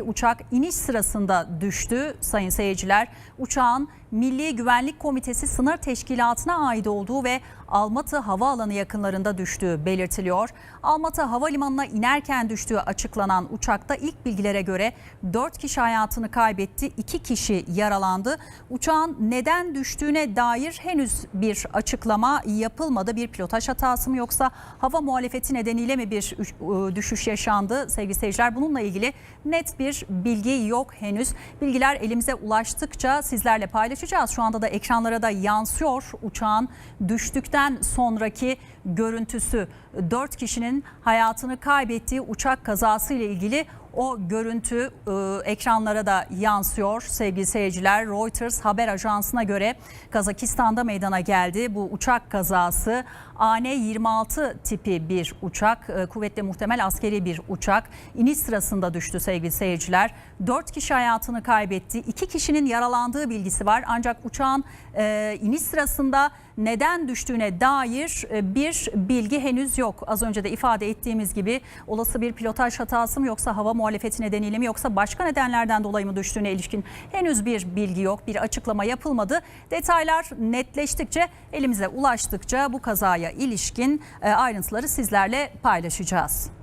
Uçak iniş sırasında düştü sayın seyirciler. Uçağın Milli Güvenlik Komitesi sınır teşkilatına ait olduğu ve Almatı Havaalanı yakınlarında düştüğü belirtiliyor. Almatı Havalimanı'na inerken düştüğü açıklanan uçakta ilk bilgilere göre 4 kişi hayatını kaybetti, 2 kişi yaralandı. Uçağın neden düştüğüne dair henüz bir açıklama yapılmadı. Bir pilotaj hatası mı yoksa hava muhalefeti nedeniyle mi bir ıı, düşüş yaşandı sevgili seyirciler? Bununla ilgili net bir bilgi yok henüz. Bilgiler elimize ulaştıkça sizlerle paylaşacağız. Şu anda da ekranlara da yansıyor uçağın düştükten sonraki görüntüsü. 4 kişinin hayatını kaybettiği uçak kazası ile ilgili o görüntü e, ekranlara da yansıyor sevgili seyirciler. Reuters haber ajansına göre Kazakistan'da meydana geldi. Bu uçak kazası AN-26 tipi bir uçak. E, kuvvetle muhtemel askeri bir uçak. İniş sırasında düştü sevgili seyirciler. 4 kişi hayatını kaybetti. 2 kişinin yaralandığı bilgisi var. Ancak uçağın e, iniş sırasında neden düştüğüne dair e, bir bilgi henüz yok. Az önce de ifade ettiğimiz gibi olası bir pilotaj hatası mı yoksa hava muhalefeti nedeniyle mi yoksa başka nedenlerden dolayı mı düştüğüne ilişkin henüz bir bilgi yok. Bir açıklama yapılmadı. Detaylar netleştikçe elimize ulaştıkça bu kazaya ilişkin e, ayrıntıları sizlerle paylaşacağız.